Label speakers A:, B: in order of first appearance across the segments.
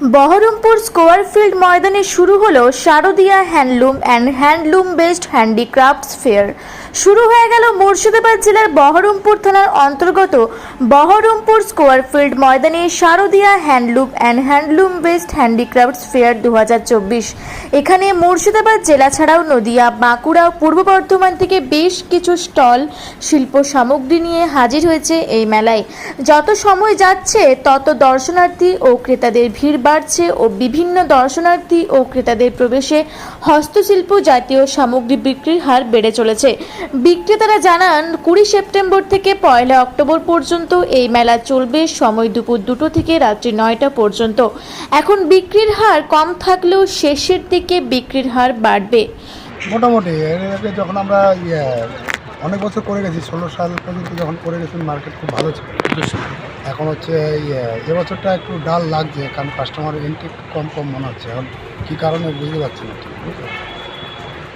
A: Baharampur Square Field ময়দানে শুরু হলো Saradiya handloom and handloom based handicrafts fair. শুরু হয়ে গেল মুর্শিদাবাদ জেলার বহরমপুর থানার অন্তর্গত বহরমপুর স্কোয়ারফিল্ড ময়দানে Saradiya handloom and handloom based handicrafts fair দু হাজার চব্বিশ। এখানে মুর্শিদাবাদ জেলা ছাড়াও নদিয়া, বাঁকুড়া পূর্ব বর্ধমান থেকে বেশ কিছু স্টল, শিল্প সামগ্রী নিয়ে হাজির হয়েছে এই মেলায়। যত সময় যাচ্ছে, তত দর্শনার্থী ও ক্রেতাদের ভিড় বাড়ছে ও বিভিন্ন দর্শনার্থী ও ক্রেতাদের প্রবেশে হস্তশিল্প জাতীয় সামগ্রী বিক্রির হার বেড়ে চলেছে। বিক্রেতারা জানান, কুড়ি সেপ্টেম্বর থেকে পয়লা অক্টোবর পর্যন্ত এই মেলা চলবে সময় দুপুর দুটো থেকে রাত্রি নয়টা পর্যন্ত। এখন বিক্রির হার কম থাকলেও শেষের দিকে বিক্রির হার বাড়বে।
B: মোটামুটি, এর আগে যখন আমরা ইয়ে অনেক বছর করে গেছি, ষোলো সাল পর্যন্ত যখন করে গেছি মার্কেট খুব ভালো ছিল। এখন হচ্ছে ইয়ে এবছরটা একটু ডাল লাগছে কারণ কাস্টমার এন্ট্রি কম কম মনে হচ্ছে। এখন কী কারণে বুঝতে পারছি না ঠিক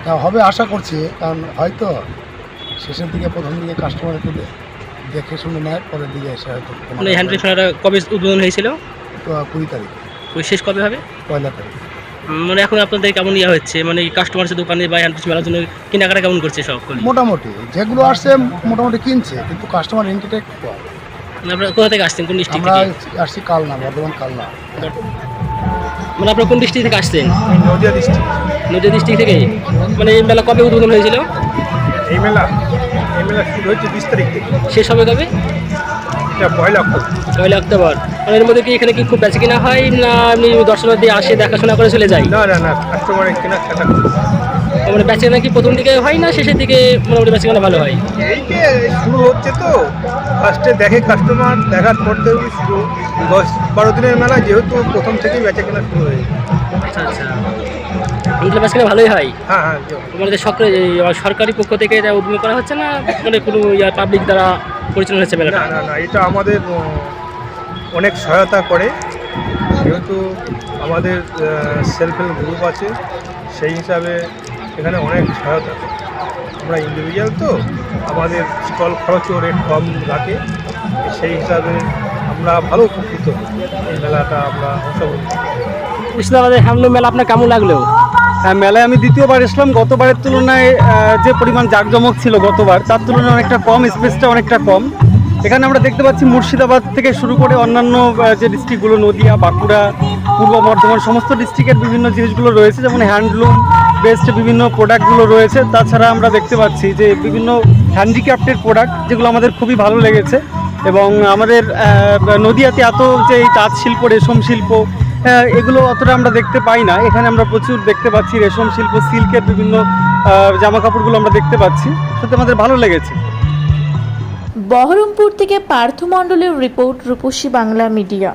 B: তা হবে আশা করছি কারণ হয়তো শেষের দিকে প্রথম দিকে কাস্টমার একটু দেখে শুনে নেয় পরের দিকে এসে হয়তো কোনো
C: মানে হ্যান্ড ফ্রেশনারটা কবে উদ্বোধন হয়েছিল?
B: তো কুড়ি তারিখ।
C: ওই শেষ কবে হবে?
B: পয়লা তারিখ।
C: মানে এখন আপনাদের কেমন ইয়ে হচ্ছে? মানে কাস্টমার সে দোকানে বা হ্যান্ড মেলার জন্য কেনাকাটা কেমন করছে সব
B: মোটামুটি যেগুলো আসছে মোটামুটি কিনছে কিন্তু কাস্টমার এন্ট্রিটা একটু কম।
C: আপনারা কোথা থেকে আসছেন? কোন ডিস্ট্রিক্ট
B: আমরা
C: থেকে?
B: আসছি কালনা বর্ধমান কালনা।
C: মানে আপনারা কোন ডিস্ট্রিক্ট থেকে আসছেন?
B: নদিয়া ডিস্ট্রিক্ট
C: নদীয়া ডিস্ট্রিক্ট থেকে মানে এই মেলা কবে উদ্বোধন হয়েছিল?
D: এই মেলা এই মেলা শুরু হয়েছে বিশ তারিখ থেকে।
C: শেষ হবে কবে?
D: এটা পয়লা অক্টোবর।
C: পয়লা অক্টোবর। মানে এর মধ্যে কি এখানে কি খুব বেচা কিনা হয় না এমনি দর্শনার্থী আসে দেখাশোনা করে চলে যায়?
D: না না না কাস্টমারের কেনা
C: মানে বেচা কিনা কি প্রথম দিকে হয় না শেষের দিকে মোটামুটি বেচা কিনা ভালো হয়?
D: এই যে শুরু হচ্ছে তো ফার্স্টে দেখে কাস্টমার দেখার পর থেকে শুরু। দশ বারো দিনের মেলা যেহেতু প্রথম থেকেই বেচা কেনা শুরু হয়ে যায়।
C: আচ্ছা আচ্ছা। এগুলো বেচা ভালোই হয়?
D: হ্যাঁ হ্যাঁ
C: মানে সরকারি সরকারি পক্ষ থেকে এটা উদ্যোগ করা হচ্ছে না মানে কোনো পাবলিক দ্বারা পরিচালনা হচ্ছে মেলাটা?
D: না না না এটা আমাদের অনেক সহায়তা করে। যেহেতু আমাদের সেলফ হেল্প গ্রুপ আছে সেই হিসাবে এখানে অনেক সহায়তা করে। আমরা ইন্ডিভিজুয়াল তো আমাদের স্টল খরচও রেট কম রাখে সেই হিসাবে আমরা ভালো উপকৃত। এই মেলাটা আমরা অংশগ্রহণ করি।
C: ইসলামাবাদের হ্যান্ডলুম মেলা আপনার কেমন লাগল?
E: হ্যাঁ মেলায় আমি দ্বিতীয়বার এসলাম গতবারের তুলনায় যে পরিমাণ জাঁকজমক ছিল গতবার তার তুলনায় অনেকটা কম স্পেসটা অনেকটা কম। এখানে আমরা দেখতে পাচ্ছি মুর্শিদাবাদ থেকে শুরু করে অন্যান্য যে ডিস্ট্রিক্টগুলো নদিয়া বাঁকুড়া পূর্ব বর্ধমান সমস্ত ডিস্ট্রিক্টের বিভিন্ন জিনিসগুলো রয়েছে যেমন হ্যান্ডলুম বেসড বিভিন্ন প্রোডাক্টগুলো রয়েছে। তাছাড়া আমরা দেখতে পাচ্ছি যে বিভিন্ন হ্যান্ডিক্রাফটের প্রোডাক্ট যেগুলো আমাদের খুবই ভালো লেগেছে এবং আমাদের নদিয়াতে এত যে এই তাঁত শিল্প, রেশম শিল্প এগুলো অতটা আমরা দেখতে পাই না। এখানে আমরা প্রচুর দেখতে পাচ্ছি রেশম শিল্প, সিল্কের বিভিন্ন জামা কাপড়গুলো আমরা দেখতে পাচ্ছি। সত্যি আমাদের ভালো লেগেছে।
A: বহরমপুর থেকে পার্থ মণ্ডলের রিপোর্ট রূপসী বাংলা মিডিয়া।